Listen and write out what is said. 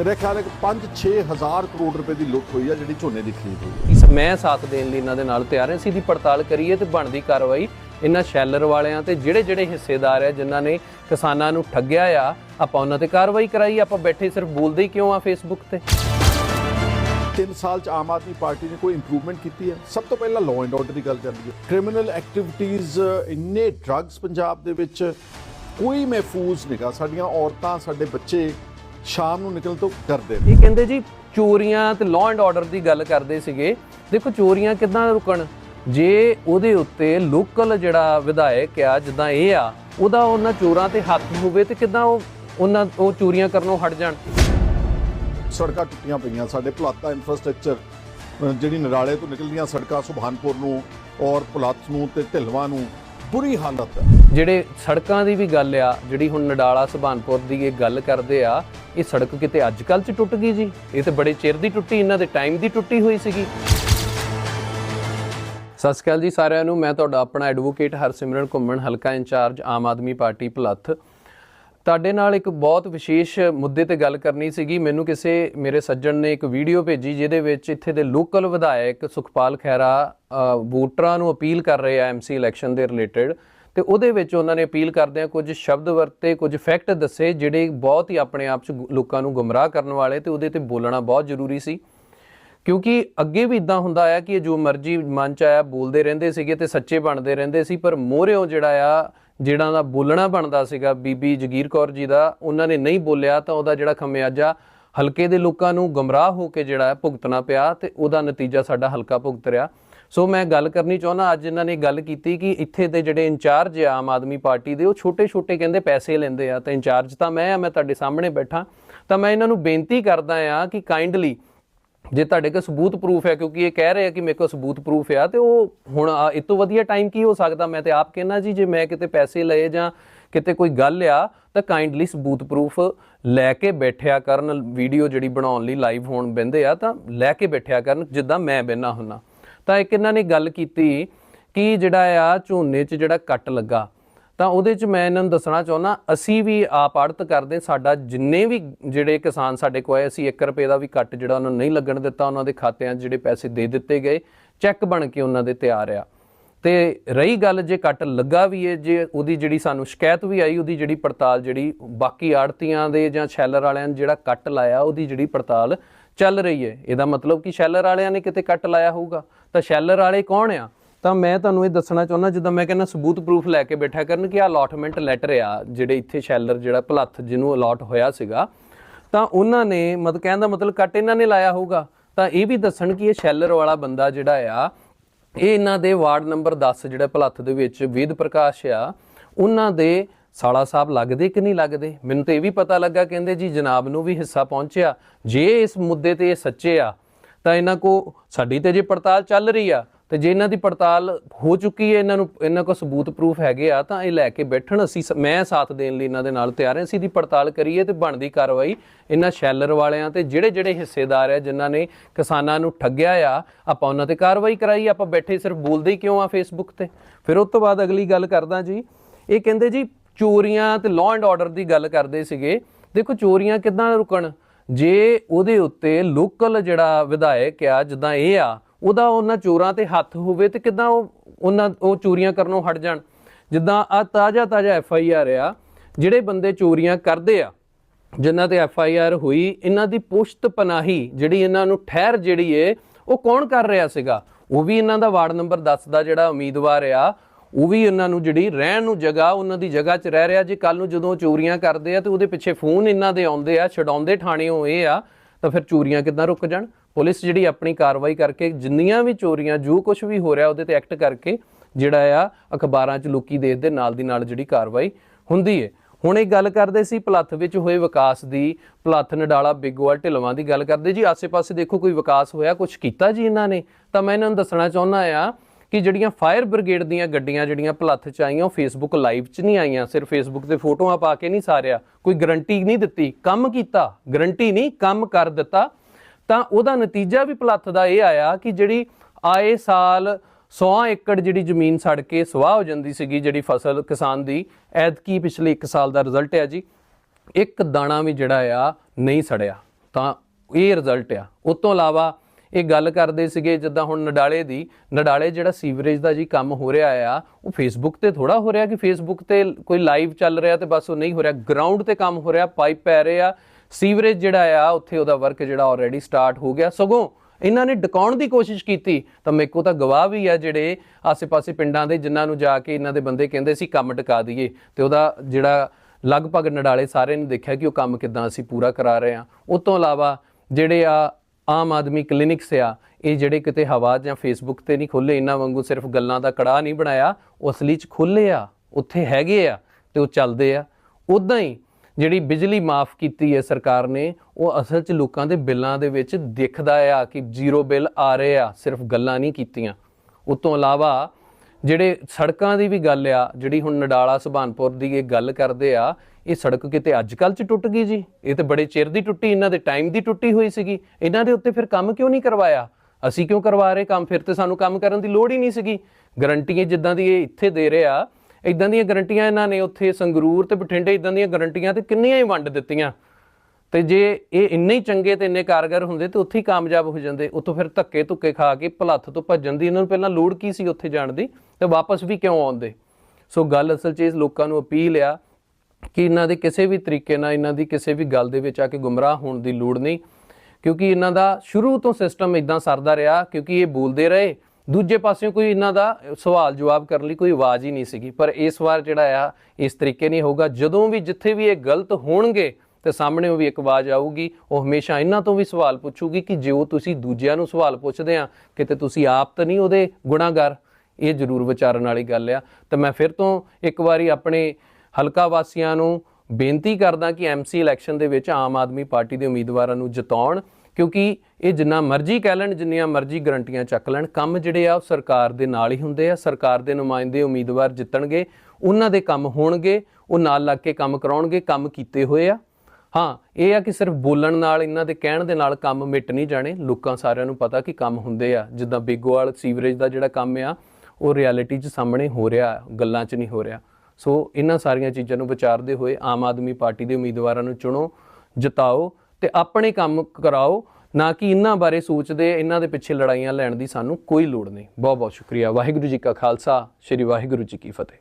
ਮੇਰੇ ਖਿਆਲ ਹੈ ਕਿ 5-6 ਹਜ਼ਾਰ ਕਰੋੜ ਰੁਪਏ ਦੀ ਲੁੱਟ ਹੋਈ ਆ ਜਿਹੜੀ ਝੋਨੇ ਦੀ ਖਰੀਦ ਹੋਈ। ਹੈ ਇਸ ਮੈਂ ਸਾਥ ਦੇਣ ਲਈ ਇਹਨਾਂ ਦੇ ਨਾਲ ਤਿਆਰ ਹਾਂ। ਅਸੀਂ ਦੀ ਪੜਤਾਲ ਕਰੀਏ ਤੇ ਬਣਦੀ ਕਾਰਵਾਈ ਇਹਨਾਂ ਸ਼ੈਲਰ ਵਾਲਿਆਂ ਤੇ ਜਿਹੜੇ ਜਿਹੜੇ ਹਿੱਸੇਦਾਰ ਆ ਜਿਨ੍ਹਾਂ ਨੇ ਕਿਸਾਨਾਂ ਨੂੰ ਠੱਗਿਆ ਆ ਆਪਾਂ ਉਹਨਾਂ ਤੇ ਕਾਰਵਾਈ ਕਰਾਈ। ਆਪਾਂ ਬੈਠੇ ਸਿਰਫ ਬੋਲਦੇ ਹੀ ਕਿਉਂ ਆ ਫੇਸਬੁੱਕ ਤੇ? 3 ਸਾਲ ਚ ਆਮ ਆਦਮੀ ਪਾਰਟੀ ਨੇ ਕੋਈ ਇੰਪਰੂਵਮੈਂਟ ਕੀਤੀ ਹੈ? ਸਭ ਤੋਂ ਪਹਿਲਾਂ ਲਾਅ ਐਂਡ ਆਰਡਰ ਦੀ ਗੱਲ ਕਰ ਲਈਏ ਕ੍ਰਿਮੀਨਲ ਐਕਟੀਵਿਟੀਆਂ ਇੰਨੇ ਡਰੱਗਸ ਪੰਜਾਬ ਦੇ ਵਿੱਚ ਕੋਈ ਮਹਿਫੂਜ਼ ਨਹੀਂਗਾ ਸਾਡੀਆਂ ਔਰਤਾਂ ਸਾਡੇ ਬੱਚੇ ਸ਼ਾਮ ਨੂੰ ਨਿਕਲਣ ਤੋਂ ਡਰਦੇ ਨੇ। ਇਹ ਕਹਿੰਦੇ ਜੀ ਚੋਰੀਆਂ ਤੇ ਲਾਅ ਐਂਡ ਆਰਡਰ ਦੀ ਗੱਲ ਕਰਦੇ ਸੀਗੇ। ਦੇਖੋ ਚੋਰੀਆਂ ਕਿੱਦਾਂ ਰੁਕਣ? ਜੇ ਉਹਦੇ ਉੱਤੇ ਲੋਕਲ ਜਿਹੜਾ ਵਿਧਾਇਕ ਆ ਜਿੱਦਾਂ ਇਹ ਆ ਉਹਦਾ ਉਹਨਾਂ ਚੋਰਾਂ ਤੇ ਹੱਥ ਹੋਵੇ ਤੇ ਕਿੱਦਾਂ ਉਹ ਉਹਨਾਂ ਉਹ ਚੋਰੀਆਂ ਕਰਨੋਂ ਹਟ ਜਾਣ? ਸੜਕਾਂ ਟੁੱਟੀਆਂ ਪਈਆਂ ਸਾਡੇ ਭੁਲਾਤਾ ਇਨਫਰਾਸਟ੍ਰਕਚਰ ਜਿਹੜੀ ਨਰਾਲੇ ਤੋਂ ਨਿਕਲਦੀਆਂ ਸੜਕਾਂ ਸੁਭਾਨਪੁਰ ਨੂੰ ਔਰ ਭੁਲੱਥ ਨੂੰ ਤੇ ਢਿਲਵਾਂ ਨੂੰ ਬੁਰੀ ਹਾਲਤ। ਹੈ ਜਿਹੜੇ ਸੜਕਾਂ ਦੀ ਵੀ ਗੱਲ ਆ, ਜਿਹੜੀ ਹੁਣ ਨਡਾਲਾ ਸੁਭਾਨਪੁਰ ਦੀ ਇਹ ਗੱਲ ਕਰਦੇ ਆ, ਇਹ ਸੜਕ ਕਿਤੇ ਅੱਜ ਕੱਲ੍ਹ ਚ ਟੁੱਟ ਗਈ ਜੀ। ਇਹ ਤੇ ਬੜੇ ਚਿਰ ਦੀ ਟੁੱਟੀ, ਇਹਨਾਂ ਦੇ ਟਾਈਮ ਦੀ ਟੁੱਟੀ ਹੋਈ ਸੀਗੀ। ਸਤਿ ਸ਼੍ਰੀ ਅਕਾਲ ਜੀ ਸਾਰਿਆਂ ਨੂੰ, ਮੈਂ ਤੁਹਾਡਾ ਆਪਣਾ ਐਡਵੋਕੇਟ ਹਰਸਿਮਰਨ ਘੁੰਮਣ, ਹਲਕਾ ਇੰਚਾਰਜ, ਆਮ ਆਦਮੀ ਪਾਰਟੀ, ਭਲੱਥ। ਤੁਹਾਡੇ ਨਾਲ ਇੱਕ ਬਹੁਤ ਵਿਸ਼ੇਸ਼ ਮੁੱਦੇ ਤੇ ਗੱਲ ਕਰਨੀ ਸੀਗੀ। ਮੈਨੂੰ ਕਿਸੇ ਮੇਰੇ ਸੱਜਣ ਨੇ ਇੱਕ ਵੀਡੀਓ ਭੇਜੀ ਜਿਹਦੇ ਵਿੱਚ ਇੱਥੇ ਦੇ ਲੋਕਲ ਵਿਧਾਇਕ ਸੁਖਪਾਲ ਖਹਿਰਾ ਵੋਟਰਾਂ ਨੂੰ ਅਪੀਲ ਕਰ ਰਹੇ ਆ ਐਮਸੀ ਇਲੈਕਸ਼ਨ ਦੇ ਰਿਲੇਟਡ ਤੇ ਉਹਦੇ ਵਿੱਚ ਉਹਨਾਂ ਨੇ ਅਪੀਲ ਕਰਦਿਆਂ ਕੁਝ ਸ਼ਬਦ ਵਰਤੇ, ਕੁਝ ਫੈਕਟ ਦੱਸੇ ਜਿਹੜੇ ਬਹੁਤ ਹੀ ਆਪਣੇ ਆਪ ਚ ਲੋਕਾਂ ਨੂੰ ਗੁੰਮਰਾਹ ਕਰਨ ਵਾਲੇ ਤੇ ਉਹਦੇ ਤੇ ਬੋਲਣਾ ਬਹੁਤ ਜ਼ਰੂਰੀ ਸੀ। ਕਿਉਂਕਿ ਅੱਗੇ ਵੀ ਇਦਾਂ ਹੁੰਦਾ ਆ ਕਿ ਇਹ ਜੋ ਮਰਜ਼ੀ ਮਨ ਚ ਆਇਆ ਬੋਲਦੇ ਰਹਿੰਦੇ ਸੀਗੇ ਤੇ ਸੱਚੇ ਬਣਦੇ ਰਹਿੰਦੇ ਸੀ, ਪਰ ਮੋਹਰਿਓਂ ਜਿਹੜਾ ਆ ਜਿਹੜਾ ਦਾ ਬੋਲਣਾ ਬਣਦਾ ਸੀਗਾ, ਬੀਬੀ ਜਗੀਰ ਕੌਰ ਜੀ ਦਾ, ਉਹਨਾਂ ਨੇ ਨਹੀਂ ਬੋਲਿਆ ਤਾਂ ਉਹਦਾ ਜਿਹੜਾ ਖਮਿਆਜਾ ਹਲਕੇ ਦੇ ਲੋਕਾਂ ਨੂੰ ਗਮਰਾਹ ਹੋ ਕੇ ਜਿਹੜਾ ਭੁਗਤਣਾ ਪਿਆ ਤੇ ਉਹਦਾ ਨਤੀਜਾ ਸਾਡਾ ਹਲਕਾ ਭੁਗਤ ਰਿਹਾ। ਸੋ ਮੈਂ ਗੱਲ ਕਰਨੀ ਚਾਹੁੰਦਾ, ਅੱਜ ਇਹਨਾਂ ਨੇ ਗੱਲ ਕੀਤੀ ਕਿ ਇੱਥੇ ਦੇ ਜਿਹੜੇ ਇੰਚਾਰਜ ਆ ਆਮ ਆਦਮੀ ਪਾਰਟੀ ਦੇ, ਉਹ ਛੋਟੇ ਛੋਟੇ ਕਹਿੰਦੇ ਪੈਸੇ ਲੈਂਦੇ ਆ ਤਾਂ ਇੰਚਾਰਜ ਤਾਂ ਮੈਂ ਆ, ਮੈਂ ਤੁਹਾਡੇ ਸਾਹਮਣੇ ਬੈਠਾ। ਤਾਂ ਮੈਂ ਇਹਨਾਂ ਨੂੰ ਬੇਨਤੀ ਕਰਦਾ ਆ ਕਿ ਕਾਈਂਡਲੀ ਜੇ ਤੁਹਾਡੇ ਕੋਲ ਸਬੂਤ ਪ੍ਰੂਫ ਹੈ, ਕਿਉਂਕਿ ਇਹ ਕਹਿ ਰਹੇ ਆ ਕਿ ਮੇਰੇ ਕੋਲ ਸਬੂਤ ਪ੍ਰੂਫ ਆ, ਤੇ ਉਹ ਹੁਣ, ਆ- ਇਹ ਤੋਂ ਵਧੀਆ ਟਾਈਮ ਕੀ ਹੋ ਸਕਦਾ? ਮੈਂ ਤੇ ਆਪ ਕਹਿਣਾ ਜੀ, ਜੇ ਮੈਂ ਕਿਤੇ ਪੈਸੇ ਲਏ ਜਾਂ ਕਿਤੇ ਕੋਈ ਗੱਲ ਆ, ਤਾਂ ਕਾਈਂਡਲੀ ਸਬੂਤ ਪ੍ਰੂਫ ਲੈ ਕੇ ਬੈਠਿਆ ਕਰਨ। ਵੀਡੀਓ ਜਿਹੜੀ ਬਣਾਉਣ ਲਈ ਲਾਈਵ ਹੋਣ ਬੰਦੇ ਆ, ਤਾਂ ਲੈ ਕੇ ਬੈਠਿਆ ਕਰਨ, ਜਿੱਦਾਂ ਮੈਂ ਬੈਨਾ ਹੁੰਨਾ। ਤਾਂ ਇੱਕ ਇਹਨਾਂ ਨੇ ਗੱਲ ਕੀਤੀ ਕਿ ਜਿਹੜਾ ਆ, ਝੋਨੇ 'ਚ ਜਿਹੜਾ ਕੱਟ ਲੱਗਾ ਤਾਂ ਉਹਦੇ 'ਚ ਮੈਂ ਇਹਨਾਂ ਨੂੰ ਦੱਸਣਾ ਚਾਹੁੰਦਾ, ਅਸੀਂ ਵੀ ਆਪ ਆੜਤ ਕਰਦੇ ਸਾਡਾ ਜਿੰਨੇ ਵੀ ਜਿਹੜੇ ਕਿਸਾਨ ਸਾਡੇ ਕੋਲ ਆਏ, ਅਸੀਂ 1 ਰੁਪਏ ਦਾ ਵੀ ਕੱਟ ਜਿਹੜਾ ਉਹਨਾਂ ਨੂੰ ਨਹੀਂ ਲੱਗਣ ਦਿੱਤਾ, ਉਹਨਾਂ ਦੇ ਖਾਤਿਆਂ 'ਚ ਜਿਹੜੇ ਪੈਸੇ ਦੇ ਦਿੱਤੇ ਗਏ, ਚੈੱਕ ਬਣ ਕੇ ਉਹਨਾਂ ਦੇ ਤਿਆਰ ਆ। ਤੇ ਰਹੀ ਗੱਲ ਜੇ ਕੱਟ ਲੱਗਾ ਵੀ ਹੈ ਜੇ ਉਹਦੀ ਜਿਹੜੀ ਸਾਨੂੰ ਸ਼ਿਕਾਇਤ ਵੀ ਆਈ, ਉਹਦੀ ਜਿਹੜੀ ਪੜਤਾਲ ਜਿਹੜੀ ਬਾਕੀ ਆੜਤੀਆਂ ਦੇ ਜਾਂ ਸ਼ੈਲਰ ਵਾਲਿਆਂ ਨੇ ਜਿਹੜਾ ਕੱਟ ਲਾਇਆ, ਉਹਦੀ ਜਿਹੜੀ ਪੜਤਾਲ ਚੱਲ ਰਹੀ ਹੈ ਇਹਦਾ ਮਤਲਬ ਕਿ ਸ਼ੈਲਰ ਵਾਲਿਆਂ ਨੇ ਕਿਤੇ ਕੱਟ ਲਾਇਆ ਹੋਊਗਾ? ਤਾਂ ਸ਼ੈਲਰ ਵਾਲੇ ਕੌਣ ਆ? ਤਾਂ ਮੈਂ ਤੁਹਾਨੂੰ ਇਹ ਦੱਸਣਾ ਚਾਹੁੰਦਾ, ਜਿੱਦਾਂ ਮੈਂ ਕਹਿੰਦਾ ਸਬੂਤ ਪ੍ਰੂਫ ਲੈ ਕੇ ਬੈਠਾ ਕਰਨ ਕਿ ਆ ਅਲਾਟਮੈਂਟ ਲੈਟਰ ਆ, ਜਿਹੜੇ ਇੱਥੇ ਸ਼ੈਲਰ ਜਿਹੜਾ ਭਲੱਥ ਜਿਹਨੂੰ ਅਲਾਟ ਹੋਇਆ ਸੀਗਾ, ਤਾਂ ਉਹਨਾਂ ਨੇ ਮਤ ਕਹਿਣ ਦਾ ਮਤਲਬ ਕੱਟ ਇਹਨਾਂ ਨੇ ਲਾਇਆ ਹੋਊਗਾ। ਤਾਂ ਇਹ ਵੀ ਦੱਸਣ ਕਿ ਇਹ ਸ਼ੈਲਰ ਵਾਲਾ ਬੰਦਾ ਜਿਹੜਾ ਆ, ਇਹ ਇਹਨਾਂ ਦੇ ਵਾਰਡ ਨੰਬਰ 10 ਜਿਹੜਾ ਭਲੱਥ ਦੇ ਵਿੱਚ ਵੇਦ ਪ੍ਰਕਾਸ਼ ਆ, ਉਹਨਾਂ ਦੇ ਸਾਲਾ ਸਾਹਿਬ ਲੱਗਦੇ ਕਿ ਨਹੀਂ ਲੱਗਦੇ? ਮੈਨੂੰ ਤਾਂ ਇਹ ਵੀ ਪਤਾ ਲੱਗਾ, ਕਹਿੰਦੇ ਜੀ ਜਨਾਬ ਨੂੰ ਵੀ ਹਿੱਸਾ ਪਹੁੰਚਿਆ। ਜੇ ਇਸ ਮੁੱਦੇ ਤੇ ਇਹ ਸੱਚੇ ਆ, ਤਾਂ ਇਹਨਾਂ ਕੋ ਸਾਡੀ ਤੇ ਜੇ ਪੜਤਾਲ ਚੱਲ ਰਹੀ ਆ। ਤੇ ਜੇ ਇਹਨਾਂ ਦੀ ਪੜਤਾਲ ਹੋ ਚੁੱਕੀ ਹੈ, ਇਹਨਾਂ ਨੂੰ, ਇਹਨਾਂ ਕੋ ਸਬੂਤ ਪ੍ਰੂਫ ਹੈਗੇ ਆ, ਤਾਂ ਇਹ ਲੈ ਕੇ ਬੈਠਣ। ਅਸੀਂ ਸ- ਮੈਂ ਸਾਥ ਦੇਣ ਲਈ ਇਹਨਾਂ ਦੇ ਨਾਲ ਤਿਆਰ ਹਾਂ। ਅਸੀਂ ਦੀ ਪੜਤਾਲ ਕਰੀਏ ਤੇ ਬਣਦੀ ਕਾਰਵਾਈ ਇਹਨਾਂ ਸ਼ੈਲਰ ਵਾਲਿਆਂ ਤੇ ਜਿਹੜੇ ਜਿਹੜੇ ਹਿੱਸੇਦਾਰ ਆ, ਜਿਨ੍ਹਾਂ ਨੇ ਕਿਸਾਨਾਂ ਨੂੰ ਠੱਗਿਆ ਆ, ਆਪਾਂ ਉਹਨਾਂ ਤੇ ਕਾਰਵਾਈ ਕਰਾਈ। ਆਪਾਂ ਬੈਠੇ ਸਿਰਫ ਬੋਲਦੇ ਹੀ ਕਿਉਂ ਆ ਫੇਸਬੁੱਕ ਤੇ? ਫਿਰ ਉਸ ਤੋਂ ਬਾਅਦ ਅਗਲੀ ਗੱਲ ਕਰਦਾ ਜੀ। ਇਹ ਕਹਿੰਦੇ ਜੀ, ਚੋਰੀਆਂ ਤੇ ਲਾਅ ਐਂਡ ਆਰਡਰ ਦੀ ਗੱਲ ਕਰਦੇ ਸੀਗੇ। ਦੇਖੋ, ਚੋਰੀਆਂ ਕਿੱਦਾਂ ਰੁਕਣ? ਜੇ ਉਹਦੇ ਉੱਤੇ ਲੋਕਲ ਜਿਹੜਾ ਵਿਧਾਇਕ ਆ, ਜਿੱਦਾਂ ਇਹ ਆ ਉਹਦਾ ਉਹਨਾਂ ਚੋਰਾਂ ਤੇ ਹੱਥ ਹੋਵੇ ਤੇ ਕਿੱਦਾਂ ਉਹ ਉਹਨਾਂ, ਉਹ ਚੋਰੀਆਂ ਕਰਨੋਂ ਹਟ ਜਾਣ। ਜਿੱਦਾਂ ਆ ਤਾਜ਼ਾ ਤਾਜ਼ਾ ਐਫ ਆਈ ਆਰ ਆ, ਜਿਹੜੇ ਬੰਦੇ ਚੋਰੀਆਂ ਕਰਦੇ ਆ, ਜਿਨ੍ਹਾਂ ਤੇ ਐਫ ਆਈ ਆਰ ਹੋਈ, ਇਹਨਾਂ ਦੀ ਪੁਸ਼ਤ ਪਨਾਹੀ ਜਿਹੜੀ ਇਹਨਾਂ ਨੂੰ ਠਹਿਰ ਜਿਹੜੀ ਏ, ਉਹ ਕੌਣ ਕਰ ਰਿਹਾ ਸੀਗਾ? ਉਹ ਵੀ ਇਹਨਾਂ ਦਾ ਵਾਰਡ ਨੰਬਰ 10 ਦਾ ਜਿਹੜਾ ਉਮੀਦਵਾਰ ਆ, ਉਹ ਵੀ ਇਹਨਾਂ ਨੂੰ ਜਿਹੜੀ ਰਹਿਣ ਨੂੰ ਜਗ੍ਹਾ, ਉਹਨਾਂ ਦੀ ਜਗ੍ਹਾ 'ਚ ਰਹਿ ਰਿਹਾ। ਜੇ ਕੱਲ ਨੂੰ ਜਦੋਂ ਚੋਰੀਆਂ ਕਰਦੇ ਆ ਤੇ ਉਹਦੇ ਪਿੱਛੇ ਫੋਨ ਇਹਨਾਂ ਦੇ ਆਉਂਦੇ ਆ, ਛਡਾਉਂਦੇ ਥਾਣਿਓਂ ਇਹ ਆ, ਤਾਂ ਫਿਰ ਚੋਰੀਆਂ ਕਿੱਦਾਂ ਰੁਕ ਜਾਣ? ਪੁਲਿਸ ਜਿਹੜੀ ਆਪਣੀ ਕਾਰਵਾਈ ਕਰਕੇ ਜਿੰਨੀਆਂ ਵੀ ਚੋਰੀਆਂ, ਜੋ ਕੁਝ ਵੀ ਹੋ ਰਿਹਾ ਉਹਦੇ ਤੇ ਐਕਟ ਕਰਕੇ ਜਿਹੜਾ ਆ ਅਖਬਾਰਾਂ 'ਚ ਲੋਕੀ ਦੇਖਦੇ ਨਾਲ ਦੀ ਨਾਲ ਜਿਹੜੀ ਕਾਰਵਾਈ ਹੁੰਦੀ ਹੈ ਹੁਣ ਇਹ ਗੱਲ ਕਰਦੇ ਸੀ ਪਲੱਥ ਵਿੱਚ ਹੋਏ ਵਿਕਾਸ ਦੀ, ਪਲੱਥ ਨਡਾਲਾ ਬਿੱਗੋਵਾਲ ਢਿਲਵਾਂ ਦੀ ਗੱਲ ਕਰਦੇ ਜੀ। ਆਸੇ-ਪਾਸੇ ਦੇਖੋ ਕੋਈ ਵਿਕਾਸ ਹੋਇਆ ਕੁਝ ਕੀਤਾ ਜੀ ਇਹਨਾਂ ਨੇ? ਤਾਂ ਮੈਂ ਇਹਨਾਂ ਨੂੰ ਦੱਸਣਾ ਚਾਹੁੰਦਾ ਆ ਕਿ ਜਿਹੜੀਆਂ ਫਾਇਰ ਬ੍ਰਿਗੇਡ ਦੀਆਂ ਗੱਡੀਆਂ ਜਿਹੜੀਆਂ ਪਲੱਥ ਚ ਆਈਆਂ, ਉਹ ਫੇਸਬੁੱਕ ਲਾਈਵ ਚ ਨਹੀਂ ਆਈਆਂ, ਸਿਰਫ ਫੇਸਬੁੱਕ ਤੇ ਫੋਟੋਆਂ ਪਾ ਕੇ ਨਹੀਂ ਸਾਰਿਆ। ਕੋਈ ਗਰੰਟੀ ਨਹੀਂ ਦਿੱਤੀ। ਕੰਮ ਕੀਤਾ ਗਰੰਟੀ ਨਹੀਂ, ਕੰਮ ਕਰ ਦਿੱਤਾ। ਤਾਂ ਉਹਦਾ ਨਤੀਜਾ ਵੀ ਪਲੱਥ ਦਾ ਇਹ ਆਇਆ ਕਿ ਜਿਹੜੀ ਆਏ ਸਾਲ 100 ਏਕੜ ਜਿਹੜੀ ਜ਼ਮੀਨ ਸੜ ਕੇ ਸਵਾਹ ਹੋ ਜਾਂਦੀ ਸੀਗੀ, ਜਿਹੜੀ ਫਸਲ ਕਿਸਾਨ ਦੀ, ਐਤਕੀ ਪਿਛਲੇ 1 ਸਾਲ ਦਾ ਰਿਜ਼ਲਟ ਹੈ ਜੀ। ਇੱਕ ਦਾਣਾ ਵੀ ਜਿਹੜਾ ਆ, ਨਹੀਂ ਸੜਿਆ। ਤਾਂ ਇਹ ਰਿਜ਼ਲਟ ਆ। ਉਸ ਤੋਂ ਇਲਾਵਾ ਇਹ ਗੱਲ ਕਰਦੇ ਸੀਗੇ ਜਿੱਦਾਂ ਹੁਣ ਨਡਾਲੇ ਦੀ, ਨਡਾਲੇ ਜਿਹੜਾ ਸੀਵਰੇਜ ਦਾ ਜੀ ਕੰਮ ਹੋ ਰਿਹਾ ਆ, ਉਹ ਫੇਸਬੁੱਕ ਤੇ ਥੋੜਾ ਹੋ ਰਿਹਾ ਕਿ ਫੇਸਬੁੱਕ ਤੇ ਕੋਈ ਲਾਈਵ ਚੱਲ ਰਿਹਾ ਤੇ ਬਸ ਉਹ ਨਹੀਂ ਹੋ ਰਿਹਾ। ਗਰਾਊਂਡ ਤੇ ਕੰਮ ਹੋ ਰਿਹਾ ਪਾਈਪ ਪੈ ਰਹੇ ਆ। ਸੀਵਰੇਜ ਜਿਹੜਾ ਆ, ਉੱਥੇ ਉਹਦਾ ਵਰਕ ਜਿਹੜਾ ਆਲਰੇਡੀ ਸਟਾਰਟ ਹੋ ਗਿਆ। ਸਗੋਂ ਇਹਨਾਂ ਨੇ ਡਕਾਉਣ ਦੀ ਕੋਸ਼ਿਸ਼ ਕੀਤੀ, ਤਾਂ ਮੇਰੇ ਕੋਲ ਤਾਂ ਗਵਾਹ ਵੀ ਆ ਜਿਹੜੇ ਆਸੇ-ਪਾਸੇ ਪਿੰਡਾਂ ਦੇ, ਜਿਨ੍ਹਾਂ ਨੂੰ ਜਾ ਕੇ ਇਹਨਾਂ ਦੇ ਬੰਦੇ ਕਹਿੰਦੇ ਸੀ, ਕੰਮ ਟਿਕਾ ਦਈਏ। ਤੇ ਉਹਦਾ ਜਿਹੜਾ ਲਗਭਗ ਨਡਾਲੇ ਸਾਰੇ ਨੇ ਦੇਖਿਆ ਕਿ ਉਹ ਕੰਮ ਕਿਦਾਂ ਅਸੀਂ ਪੂਰਾ ਕਰਾ ਰਹੇ ਆ ਉਸ ਤੋਂ ਇਲਾਵਾ ਜਿਹੜੇ ਆ, ਆਮ ਆਦਮੀ ਕਲੀਨਿਕਸ ਆ, ਇਹ ਜਿਹੜੇ ਕਿਤੇ ਹਵਾ ਜਾਂ ਫੇਸਬੁੱਕ ਤੇ ਨਹੀਂ ਖੁੱਲੇ ਇਹਨਾਂ ਵਾਂਗੂ ਸਿਰਫ ਗੱਲਾਂ ਦਾ ਕੜਾ ਨਹੀਂ ਬਣਾਇਆ। ਉਹ ਅਸਲੀ 'ਚ ਖੁੱਲੇ ਆ, ਉੱਥੇ ਹੈਗੇ ਆ ਤੇ ਉਹ ਚੱਲਦੇ ਆ। ਉਦਾਂ ਹੀ ਜਿਹੜੀ ਬਿਜਲੀ ਮਾਫ ਕੀਤੀ ਹੈ ਸਰਕਾਰ ਨੇ, ਉਹ ਅਸਲ 'ਚ ਲੋਕਾਂ ਦੇ ਬਿੱਲਾਂ ਦੇ ਵਿੱਚ ਦਿਖਦਾ ਆ ਕਿ ਜ਼ੀਰੋ ਬਿੱਲ ਆ ਰਹੇ ਆ, ਸਿਰਫ ਗੱਲਾਂ ਨਹੀਂ ਕੀਤੀਆਂ। ਉਸ ਤੋਂ ਇਲਾਵਾ ਜਿਹੜੇ ਸੜਕਾਂ ਦੀ ਵੀ ਗੱਲ ਆ, ਜਿਹੜੀ ਹੁਣ ਨਡਾਲਾ, ਸੁਭਾਨਪੁਰ ਦੀ ਇਹ ਗੱਲ ਕਰਦੇ ਆ, ਇਹ ਸੜਕ ਕਿਤੇ ਅੱਜ ਕੱਲ ਚ ਟੁੱਟ ਗਈ ਜੀ। ਇਹ ਤੇ ਬੜੇ ਚਿਰ ਦੀ ਟੁੱਟੀ, ਇਹਨਾਂ ਦੇ ਟਾਈਮ ਦੀ ਟੁੱਟੀ ਹੋਈ ਸੀਗੀ। ਇਹਨਾਂ ਦੇ ਉੱਤੇ ਫਿਰ ਕੰਮ ਕਿਉਂ ਨਹੀਂ ਕਰਵਾਇਆ? ਅਸੀਂ ਕਿਉਂ ਕਰਵਾ ਰਹੇ ਕੰਮ? ਫਿਰ ਤੇ ਸਾਨੂੰ ਕੰਮ ਕਰਨ ਦੀ ਲੋੜ ਹੀ ਨਹੀਂ ਸੀਗੀ। ਗਰੰਟੀਆਂ ਜਿੱਦਾਂ ਦੀ ਇਹ ਇੱਥੇ ਦੇ ਰਹੇ ਆ ਇਦਾਂ ਦੀਆਂ ਗਰੰਟੀਆਂ ਇਹਨਾਂ ਨੇ ਉੱਥੇ ਸੰਗਰੂਰ ਤੇ ਬਠਿੰਡੇ ਇਦਾਂ ਦੀਆਂ ਗਰੰਟੀਆਂ ਤੇ ਕਿੰਨੀਆਂ ਹੀ ਵੰਡ ਦਿੱਤੀਆਂ। ਤੇ ਜੇ ਇਹ ਇੰਨੇ ਹੀ ਚੰਗੇ ਤੇ ਇੰਨੇ ਕਾਰਗਰ ਹੁੰਦੇ ਤੇ ਉੱਥੇ ਹੀ ਕਾਮਯਾਬ ਹੋ ਜਾਂਦੇ। ਉੱਥੋਂ ਫਿਰ ਧੱਕੇ ਧੁੱਕੇ ਖਾ ਕੇ ਭਲੱਥ ਤੋਂ ਭੱਜਣ ਦੀ ਇਹਨਾਂ ਨੂੰ ਪਹਿਲਾਂ ਲੋੜ ਕੀ ਸੀ ਉੱਥੇ ਜਾਣ ਦੀ ਤੇ ਵਾਪਸ ਵੀ ਕਿਉਂ ਆਉਂਦੇ? ਸੋ ਗੱਲ ਅਸਲ 'ਚ ਇਸ ਲੋਕਾਂ ਨੂੰ ਅਪੀਲ ਆ ਕਿ ਇਹਨਾਂ ਦੇ ਕਿਸੇ ਵੀ ਤਰੀਕੇ ਨਾਲ, ਇਹਨਾਂ ਦੀ ਕਿਸੇ ਵੀ ਗੱਲ ਦੇ ਵਿੱਚ ਆ ਕੇ ਗੁੰਮਰਾਹ ਹੋਣ ਦੀ ਲੋੜ ਨਹੀਂ। ਕਿਉਂਕਿ ਇਹਨਾਂ ਦਾ ਸ਼ੁਰੂ ਤੋਂ ਸਿਸਟਮ ਇਦਾਂ ਸਰਦਾ ਰਿਹਾ, ਕਿਉਂਕਿ ਇਹ ਬੋਲਦੇ ਰਹੇ ਦੂਜੇ ਪਾਸਿਓਂ ਕੋਈ ਇਹਨਾਂ ਦਾ ਸਵਾਲ ਜਵਾਬ ਕਰਨ ਲਈ ਕੋਈ ਆਵਾਜ਼ ਹੀ ਨਹੀਂ ਸੀਗੀ। ਪਰ ਇਸ ਵਾਰ ਜਿਹੜਾ ਆ, ਇਸ ਤਰੀਕੇ ਨਹੀਂ ਹੋਊਗਾ। ਜਦੋਂ ਵੀ ਜਿੱਥੇ ਵੀ ਇਹ ਗਲਤ ਹੋਣਗੇ, ਤੇ ਸਾਹਮਣੇ ਉਹ ਵੀ ਇੱਕ ਆਵਾਜ਼ ਆਊਗੀ। ਉਹ ਹਮੇਸ਼ਾ ਇਹਨਾਂ ਤੋਂ ਵੀ ਸਵਾਲ ਪੁੱਛੂਗੀ ਕਿ ਜੇ ਉਹ ਤੁਸੀਂ ਦੂਜਿਆਂ ਨੂੰ ਸਵਾਲ ਪੁੱਛਦੇ ਆ, ਕਿਤੇ ਤੁਸੀਂ ਆਪ ਤਾਂ ਨਹੀਂ ਉਹਦੇ ਗੁਨਾਹਗਾਰ? ਇਹ ਜ਼ਰੂਰ ਵਿਚਾਰਨ ਵਾਲੀ ਗੱਲ ਆ। ਤਾਂ ਮੈਂ ਫਿਰ ਤੋਂ ਇੱਕ ਵਾਰੀ ਆਪਣੇ ਹਲਕਾ ਵਾਸੀਆਂ ਨੂੰ ਬੇਨਤੀ ਕਰਦਾ ਕਿ ਐਮਸੀ ਇਲੈਕਸ਼ਨ ਦੇ ਵਿੱਚ ਆਮ ਆਦਮੀ ਪਾਰਟੀ ਦੇ ਉਮੀਦਵਾਰਾਂ ਨੂੰ ਜਿਤਾਉਣ। ਕਿਉਂਕਿ ਇਹ ਜਿੰਨਾ ਮਰਜ਼ੀ ਕਹਿ ਲੈਣ, ਜਿੰਨੀਆਂ ਮਰਜ਼ੀ ਗਰੰਟੀਆਂ ਚੱਕ ਲੈਣ, ਕੰਮ ਜਿਹੜੇ ਆ ਉਹ ਸਰਕਾਰ ਦੇ ਨਾਲ ਹੀ ਹੁੰਦੇ ਆ। ਸਰਕਾਰ ਦੇ ਨੁਮਾਇੰਦੇ ਉਮੀਦਵਾਰ ਜਿੱਤਣਗੇ, ਉਹਨਾਂ ਦੇ ਕੰਮ ਹੋਣਗੇ, ਉਹ ਨਾਲ ਲੱਗ ਕੇ ਕੰਮ ਕਰਾਉਣਗੇ, ਕੰਮ ਕੀਤੇ ਹੋਏ ਆ। ਹਾਂ, ਇਹ ਆ ਕਿ ਸਿਰਫ ਬੋਲਣ ਨਾਲ, ਇਹਨਾਂ ਦੇ ਕਹਿਣ ਦੇ ਨਾਲ ਕੰਮ ਮਿਟ ਨਹੀਂ ਜਾਣੇ। ਲੋਕਾਂ ਸਾਰਿਆਂ ਨੂੰ ਪਤਾ ਕਿ ਕੰਮ ਹੁੰਦੇ ਆ। ਜਿੱਦਾਂ ਬੇਗੋਵਾਲ ਸੀਵਰੇਜ ਦਾ ਜਿਹੜਾ ਕੰਮ ਆ, ਉਹ ਰਿਐਲਿਟੀ 'ਚ ਸਾਹਮਣੇ ਹੋ ਰਿਹਾ, ਗੱਲਾਂ 'ਚ ਨਹੀਂ ਹੋ ਰਿਹਾ। ਸੋ ਇਹਨਾਂ ਸਾਰੀਆਂ ਚੀਜ਼ਾਂ ਨੂੰ ਵਿਚਾਰਦੇ ਹੋਏ ਆਮ ਆਦਮੀ ਪਾਰਟੀ ਦੇ ਉਮੀਦਵਾਰਾਂ ਨੂੰ ਚੁਣੋ, ਜਿਤਾਓ। ਤੇ ਆਪਣੇ ਕੰਮ ਕਰਾਓ, ਨਾ ਕਿ ਇਹਨਾਂ ਬਾਰੇ ਸੋਚਦੇ, ਇਹਨਾਂ ਦੇ ਪਿੱਛੇ ਲੜਾਈਆਂ ਲੈਣ ਦੀ ਸਾਨੂੰ ਕੋਈ ਲੋੜ ਨਹੀਂ। ਬਹੁਤ ਬਹੁਤ ਸ਼ੁਕਰੀਆ। ਵਾਹਿਗੁਰੂ ਜੀ ਕਾ ਖਾਲਸਾ, ਸ੍ਰੀ ਵਾਹਿਗੁਰੂ ਜੀ ਕੀ ਫਤਿਹ।